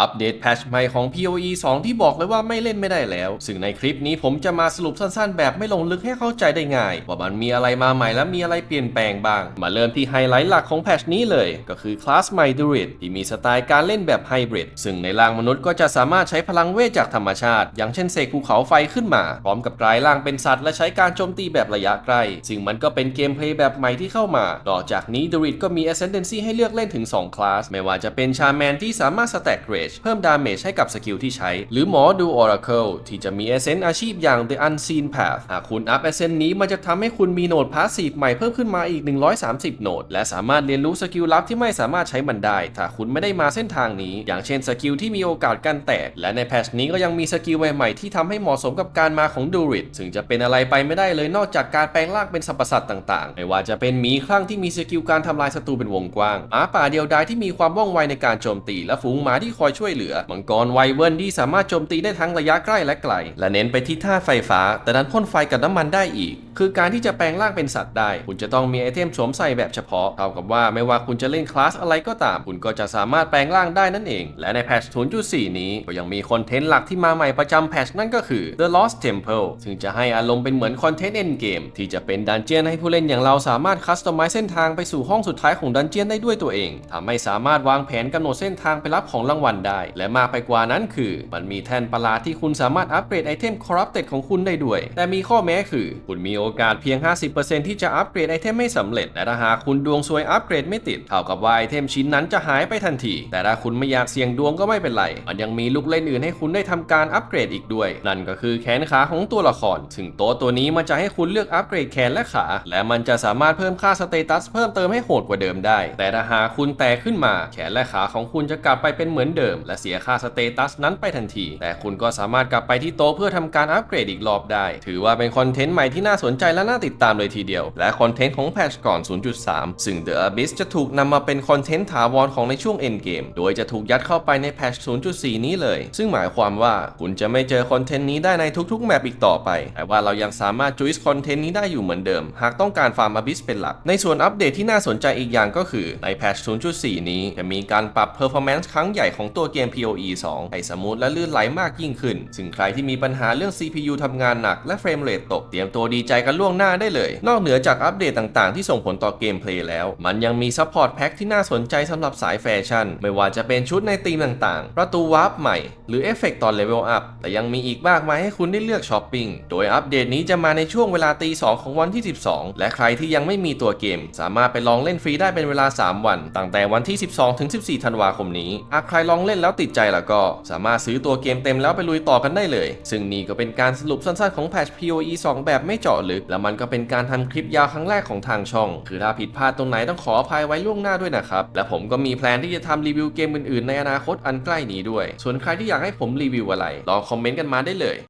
อัปเดตแพทชใหม่ของ PoE 2 ที่บอกเลยว่าไม่เล่นไม่ได้แล้ว ซึ่งในคลิปนี้ผมจะมาสรุปสั้นๆ แบบไม่ลงลึกให้เข้าใจได้ง่าย ว่ามันมีอะไรมาใหม่และมีอะไรเปลี่ยนแปลงบ้าง มาเริ่มที่ไฮไลท์หลักของแพทชนี้เลย ก็คือคลาสใหม่ดูริดที่มีสไตล์การเล่นแบบไฮบริดซึ่งในร่างมนุษย์ก็จะสามารถใช้พลังเวทจากธรรมชาติ อย่างเช่นเสกภูเขาไฟขึ้นมา พร้อมกับกลายร่างเป็นสัตว์และใช้การโจมตีแบบระยะใกล้ซึ่งมันก็เป็นเกมเพลย์แบบใหม่ที่เข้ามา นอกจากนี้ดูริดก็มี Ascendancy ให้เลือกเล่นถึง2คลาสไม่ว่าจะเป็นชาแมนที่สามารถสแต็กเรจเพิ่มดาเมจให้กับสกิลที่ใช้ หรือหมอดู Oracle ที่จะมี Ascent อาชีพอย่าง The Unseen Path หากคุณอัพ Ascent นี้มันจะทำให้คุณมีโหนดพาสซีฟใหม่เพิ่มขึ้นมาอีก 130 โหนด และสามารถเรียนรู้สกิลลับที่ไม่สามารถใช้มันได้ ถ้าคุณไม่ได้มาเส้นทางนี้ อย่างเช่นสกิลที่มีโอกาสการแตก และในแพทชนี้ก็ยังมีสกิลใหม่ๆที่ทำให้เหมาะสมกับการมาของดูริดซึ่งจะเป็นอะไรไปไม่ได้เลยนอกจากการแปลงร่างเป็นสรรพสัตว์ต่างๆ ไม่ว่าจะเป็นหมีคลั่งที่มีสกิลการทำลายศัตรูเป็นวงกว้างหมาป่าเดียวดายที่มีความว่องไวในการโจมตีและฝูงหมาที่คอยช่วยเหลือ มังกรไวเวิร์นที่สามารถโจมตีได้ทั้งระยะใกล้และไกล และเน้นไปที่ท่าตุไฟฟ้า แต่นั้นพ่นไฟกับน้ำมันได้อีก คือการที่จะแปลงร่างเป็นสัตว์ได้ คุณจะต้องมีไอเทมสวมใส่แบบเฉพาะเท่ากับว่าไม่ว่าคุณจะเล่นคลาสอะไรก็ตาม คุณก็จะสามารถแปลงร่างได้นั่นเอง และในแพทช์0.4 นี้ก็ยังมีคอนเทนต์หลักที่มาใหม่ประจำแพทช์นั่นก็คือ The Lost Temple ซึ่งจะให้อารมณ์เป็นเหมือนคอนเทนต์เอ็นเกมที่จะเป็นดันเจียนให้ผู้เล่นอย่างเราสามารถคัสตอมไมซ์เส้นทางไปสู่ห้องสุดท้ายของดันเจียนได้ด้วยตัวเองทำให้สามารถวางแผนกำหนดเส้นทางไปรับของรางวัลได้ และมากไปกว่านั้นคือ มันมีแท่นประหลาดที่คุณสามารถอัปเกรดไอเทมคอร์รัปเต็ดของคุณได้ด้วย แต่มีข้อแม้คือ คุณมีโอกาสเพียง 50%ที่จะอัปเกรดไอเทมไม่สำเร็จและถ้าหากคุณดวงซวยอัปเกรดไม่ติดเท่ากับว่าไอเทมชิ้นนั้นจะหายไปทันที แต่ถ้าคุณไม่อยากเสี่ยงดวงก็ไม่เป็นไร มันยังมีลูกเล่นอื่นให้คุณได้ทำการอัปเกรดอีกด้วย นั่นก็คือแขนขาของตัวละครซึ่งโต๊ะตัวนี้มันจะให้คุณเลือกอัปเกรดแขนและขา และมันจะสามารถเพิ่มค่าสเตตัสเพิ่มเติมให้โหดกว่าเดิมได้ แต่ถ้าหากคุณแตกขึ้นมา แขนและขาของคุณจะกลับไปเป็นเหมือนเดิมและเสียค่าสเตตัสนั้นไปทันที แต่คุณก็สามารถกลับไปที่โต๊ะเพื่อทำการอัปเกรดอีกรอบได้ ถือว่าเป็นคอนเทนต์ใหม่ที่น่าสนใจและน่าติดตามเลยทีเดียว และคอนเทนต์ของแพทชก่อน 0.3 ซึ่ง The Abyss จะถูกนำมาเป็นคอนเทนต์ถาวรของในช่วง End Game โดยจะถูกยัดเข้าไปในแพทช0.4 นี้เลย ซึ่งหมายความว่าคุณจะไม่เจอคอนเทนต์นี้ได้ในทุกๆแมปอีกต่อไป แต่ว่าเรายังสามารถจุยส์คอนเทนต์นี้ได้อยู่เหมือนเดิม หากต้องการฟาร์ม Abyss เป็นหลัก ในส่วนอัปเดตที่น่าสนใจอีกอย่างก็คือในแพทช0.4 นี้จะมีการปรับ performance ครั้งใหญ่ของตัวเกม PoE 2 ให้สมูทและลื่นไหลมากยิ่งขึ้น ซึ่งใครที่มีปัญหาเรื่อง CPU ทำงานหนักและเฟรมเรทตก เตรียมตัวดีใจกันล่วงหน้าได้เลย นอกเหนือจากอัปเดตต่างๆ ที่ส่งผลต่อเกมเพลย์แล้ว มันยังมีซัพพอร์ตแพ็คที่น่าสนใจสำหรับสายแฟชั่น ไม่ว่าจะเป็นชุดในธีมต่างๆ ประตูวาร์ปใหม่ หรือเอฟเฟกต์ตอนเลเวลอัพ แต่ยังมีอีกมากมายให้คุณได้เลือกช้อปปิ้ง โดยอัปเดตนี้จะมาในช่วงเวลาตี2ของวันที่ 12 และใครที่ยังไม่มีตัวเกม สามารถไปลองเล่นฟรีได้เป็นเวลา 3 วัน ตั้งแต่วันที่ 12ถึง14 ธันวาคมนี้หากใครลองเล่นแล้วติดใจแล้วก็ สามารถซื้อตัวเกมเต็มแล้วไปลุยต่อกันได้เลย ซึ่งนี่ก็เป็นการสรุปสั้นๆของแพทช PoE 2 แบบไม่เจาะลึก และมันก็เป็นการทำคลิปยาวครั้งแรกของทางช่อง คือถ้าผิดพลาดตรงไหนต้องขออภัยไว้ล่วงหน้าด้วยนะครับ และผมก็มีแพลนที่จะทำรีวิวเกมอื่นๆ ในอนาคตอันใกล้นี้ด้วย ส่วนใครที่อยากให้ผมรีวิวอะไรลองคอมเมนต์กันมาได้เลย